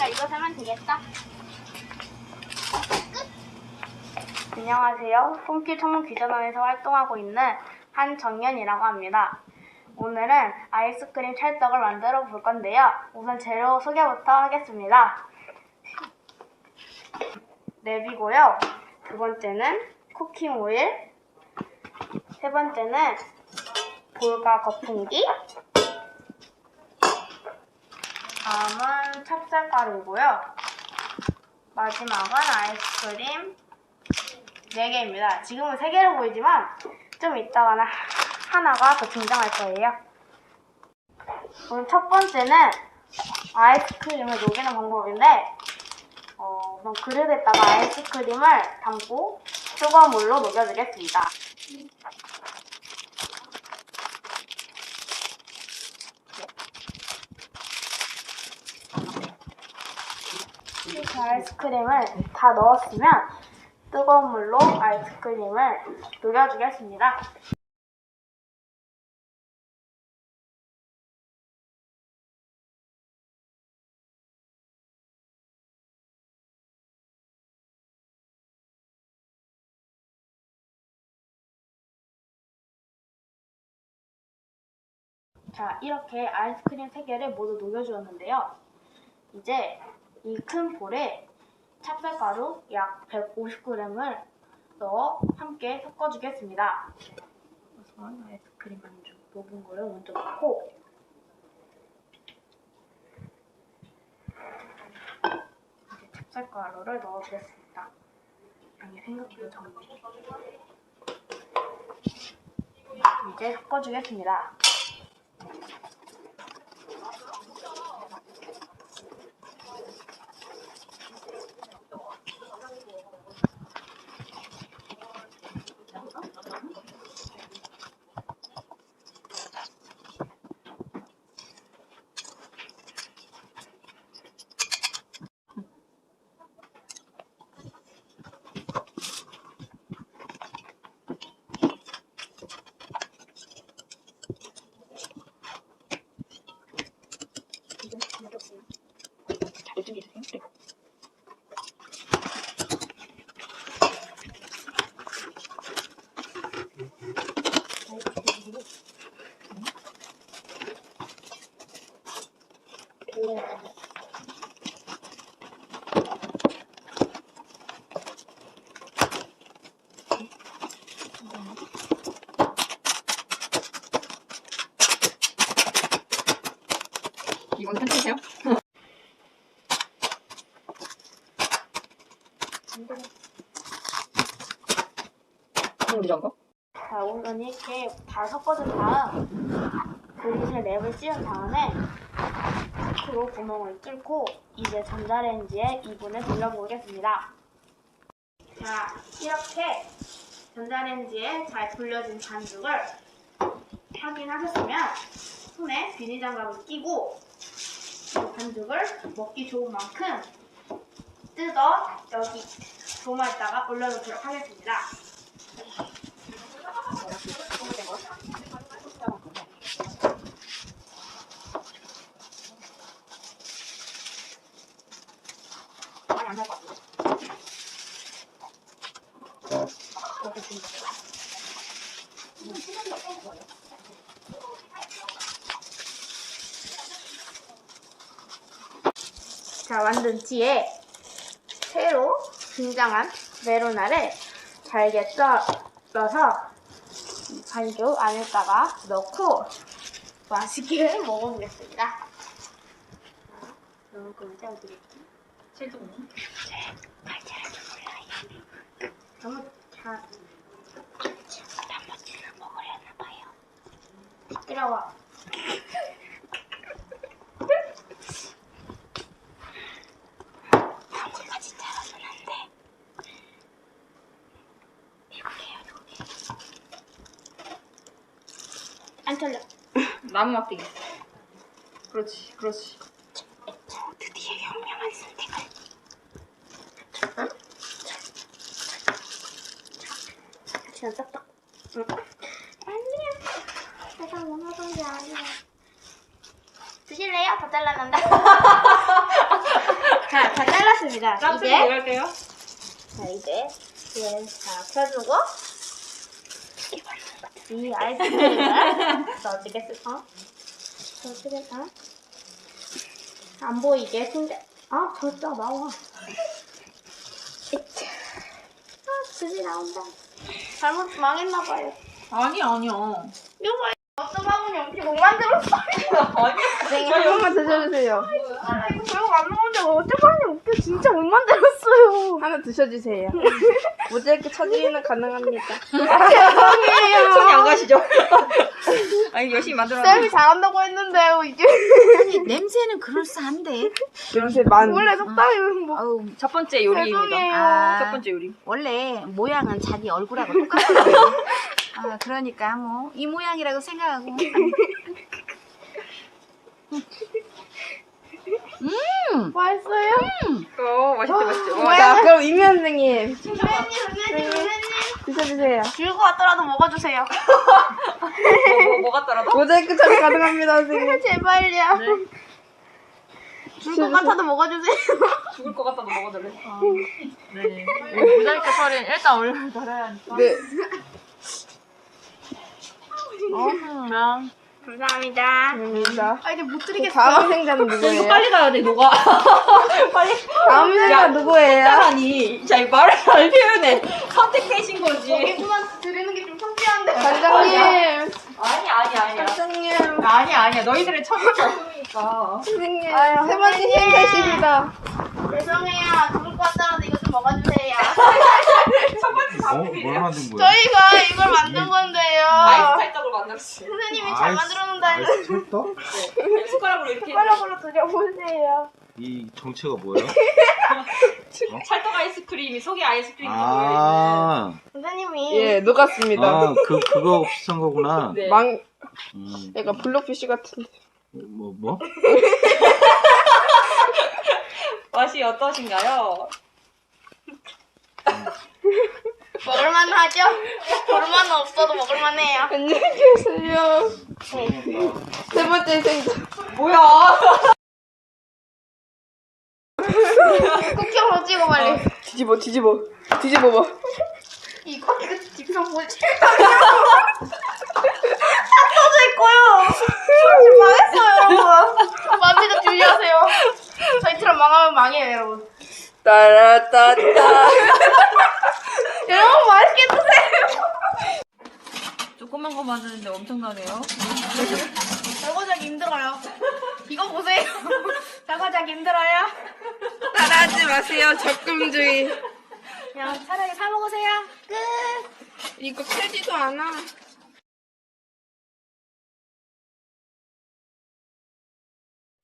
자, 이거 사면 되겠다. 안녕하세요. 홈키 청문 귀전원에서 활동하고 있는 한정연이라고 합니다. 오늘은 아이스크림 찰떡을 만들어 볼 건데요. 우선 재료 소개부터 하겠습니다. 랩이고요. 두 번째는 쿠킹 오일. 세 번째는 볼과 거품기. 다음은 찹쌀가루고요. 마지막은 아이스크림 4개입니다. 지금은 3개로 보이지만 좀 이따가는 하나가 더 등장할 거예요. 오늘 첫 번째는 아이스크림을 녹이는 방법인데 어, 우선 그릇에다가 아이스크림을 담고 뜨거운 물로 녹여주겠습니다. 이렇게 아이스크림을 다 넣었으면 뜨거운 물로 아이스크림을 녹여주겠습니다. 자, 이렇게 아이스크림 3개를 모두 녹여주었는데요. 이제 이 큰 볼에 찹쌀가루 약 150g을 넣어 함께 섞어주겠습니다. 우선 아이스크림 안주 녹은 거를 먼저 넣고 이제 찹쌀가루를 넣어주겠습니다. 양이 생각보다 적네. 이제 섞어주겠습니다. 이건 편집해요? 우리 저거? 자, 우선 이렇게 다 섞어준 다음 그릇에 랩을 씌운 다음에 스크로 구멍을 뚫고 이제 전자레인지에 2분을 돌려보겠습니다. 자, 이렇게 전자레인지에 잘 돌려진 반죽을 확인하셨으면 손에 비닐장갑을 끼고 이 반죽을 먹기 좋은 만큼 뜯어 여기 도마에다가 올려놓도록 하겠습니다. 많이 안살것 같아요. 이렇게 좀 자, 만든 뒤에 새로 등장한 메로나를 잘게 썰어서 이 반죽 안에다가 넣고 맛있게 먹어보겠습니다. 이만큼 떼어드릴게요. 칠동. 갈치를 좀 몰라요. 너무 잘. 단무지를 먹으려나 봐요. 시끄러워. 단무지가 진짜로는 안 돼. 일곱 개요, 일곱 개. 안 털려. 나무 막대기. 그렇지, 그렇지. 드디어 현명한 선택을. 그냥 싹싹. 응. 아니야. 내가 원하던 게 아니야. 드실래요? 더 잘랐는데. 자, 다 잘랐습니다. 짬뽕 이제 들어갈게요. 자 이제 이제 자 펴주고 이 아이스크림을 자 어떻게 쓸? 어? 저 어떻게 어? 안 보이게 숨겨. 아 절대 나와. 이차. 아 줄이 나온다. 잘못 망했나 봐요. 아니 아니야. 이거 봐요. 어떤 바구니 엄청 못 만들었어요. 아니. 한 번만 드셔주세요. 아 이거 별거 안 나오는데 어떤 바구니 없게 진짜 못 만들었어요. 하나 드셔주세요. 모자이크 처리는 가능합니다. 죄송해요. 손이 안 가시죠? 아니 열심히 만들었는데. 쌤이 잘한다고 했는데요 이게. 냄새는 그럴싸한데 냄새 많. 원래 속담이 뭐 어우, 첫 번째 요리입니다. 죄송해요. 아. 첫 번째 요리. 원래 모양은 자기 얼굴하고 똑같아요 아, 그러니까 뭐 이 모양이라고 생각하고 음 맛있어요? 어 맛있대 맛있대. 뭐야? 자, 그럼 이미 선생님 선생님, 선생님, 선생님. 드셔주세요. 줄것 같더라도 먹어주세요. 뭐, 뭐, 뭐 같더라도? 모자이크 처리 가능합니다, 선생님. 제발요. 네. 줄것 같아도 먹어주세요. 죽을 것 같다도 먹어줄래? 네. 모자이크 처리는 일단 얼굴 달아야 하니까. 네. 음, 감사합니다. 감사합니다. 아, 이제 못 드리겠어. 다음 생자는 이거 누구예요? 빨리 가야 돼 너가. 빨리. 다음 생자 누구예요? 아니, 자, 이 말을 잘 표현해. 선택해신 거지. 여기만 드리는 게좀 창피한데. 관장님. 아니, 아니, 아니야. 관장님. 아니, 아니야. 너희들의 첫 번째니까. 선생님. 세 번째 생자십니다. 죄송해요. 죽을 것 같더라도 이거 좀 먹어주세요. 어? 뭘 만든 거야? 저희가 이걸 만든 건데요. 아 만들었어. 선생님이 잘 만들었는데 아이스 찰떡? 네. 숟가락으로 이렇게. 숟가락으로 드려보세요. 이 정체가 뭐예요? 찰떡 아이스크림이 속에 아이스크림이 아, 선생님이 예, 녹았습니다. 아, 그, 그거 비슷한 거구나. 네. 망, 음, 약간 블록피쉬 같은데. 뭐, 뭐? 맛이 어떠신가요? 먹을만 하죠? 먹을만은 없어도 먹을만 해요. 안녕히 계세요. 세 번째 생자. 뭐야? 쿠키로 찍어 빨리. 뒤집어, 뒤집어. 뒤집어 봐. 이거 이거 뒤집어 뭐지? 다 터져 있고요. 지금 망했어요, 여러분. 만지도 주의하세요. 저희처럼 망하면 망해요, 여러분. 따라따따. 여러분 맛있게 드세요. 조그만 거 만드는데 엄청나네요. 설거지하기 힘들어요. 이거 보세요. 설거지하기 힘들어요. 따라하지 마세요. 적금주의. 그냥 차라리 사 먹으세요. 끝. 이거 펴지도 않아.